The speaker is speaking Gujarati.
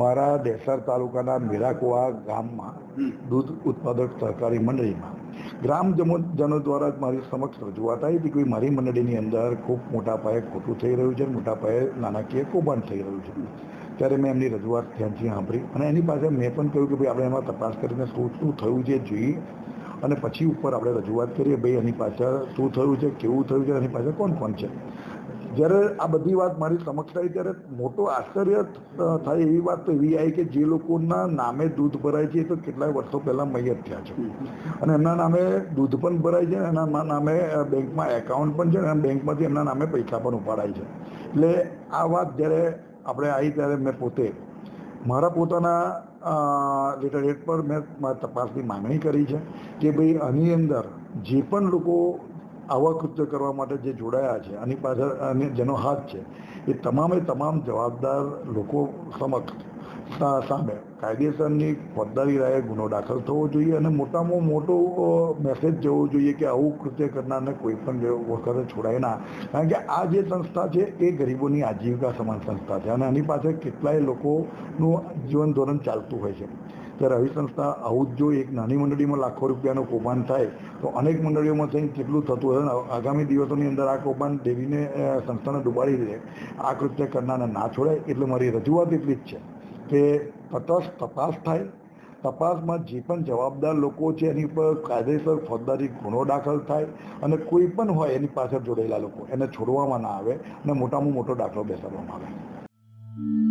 મારા દેસર તાલુકાના મીરાકુવા ગામમાં દૂધ ઉત્પાદક સહકારી મંડળીમાં. ગ્રામજનો જનો દ્વારા મારી સમક્ષ રજૂઆત આવી હતી કે મારી મંડળીની અંદર ખૂબ મોટા પાયે ખોટું થઈ રહ્યું છે, મોટા પાયે નાણાકીય કૌભાંડ થઈ રહ્યું છે. ત્યારે મેં એમની રજૂઆત ધ્યાનથી સાંભળી અને એની પાસે મેં પણ કહ્યું કે ભાઈ આપણે એમાં તપાસ કરીને શું શું થયું છે જોઈએ અને પછી ઉપર આપણે રજૂઆત કરીએ, ભાઈ એની પાછળ શું થયું છે, કેવું થયું છે, એની પાછળ કોણ કોણ છે. જ્યારે આ બધી વાત મારી સમક્ષ આવી, ત્યારે મોટો આશ્ચર્ય થાય એવી વાત તો એવી આવી કે જે લોકોના નામે દૂધ ભરાય છે એ તો કેટલાય વર્ષો પહેલાં મૈયત થયા છે. અને એમના નામે દૂધ પણ ભરાય છે, એના નામે બેંકમાં એકાઉન્ટ પણ છે, અને બેંકમાંથી એમના નામે પૈસા પણ ઉપાડાય છે. એટલે આ વાત જ્યારે આપણે આવી ત્યારે મેં પોતે, મારા પોતાના લેટર પર મેં તપાસની માંગણી કરી છે કે ભાઈ આની અંદર જે પણ લોકો આવા કૃત્ય કરવા માટે જે જોડાયા છે, આની પાછળ અને જેનો હાથ છે, એ તમામે તમામ જવાબદાર લોકો સમક્ષ સામે કાયદેસરની ફોજદારી રાયે ગુનો દાખલ થવો જોઈએ અને મોટામાં મોટો મેસેજ જવો જોઈએ કે આવું કૃત્ય કરનારને કોઈ પણ વખતે છોડાય ના. કારણ કે આ જે સંસ્થા છે એ ગરીબોની આજીવિકા સમાન સંસ્થા છે અને આની પાસે કેટલાય લોકોનું જીવન ધોરણ ચાલતું હોય છે. ત્યારે આવી સંસ્થા આવું જ જો એક નાની મંડળીમાં લાખો રૂપિયાનું કૌભાંડ થાય, તો અનેક મંડળીઓમાં થઈને કેટલું થતું હોય આગામી દિવસોની અંદર આ કૌભાંડ દેવીને સંસ્થાને ડૂબાડી દે. આ કૃત્ય કરનારને ના છોડાય એટલે મારી રજૂઆત એટલી જ છે. કે તટસ્થ તપાસ થાય. તપાસમાં જે પણ જવાબદાર લોકો છે, એની પર કાયદેસર ફોજદારી ગુનો દાખલ થાય અને કોઈ પણ હોય એની પાછળ જોડાયેલા લોકો, એને છોડવામાં ના આવે અને મોટામાં મોટો દાખલો બેસાડવામાં આવે.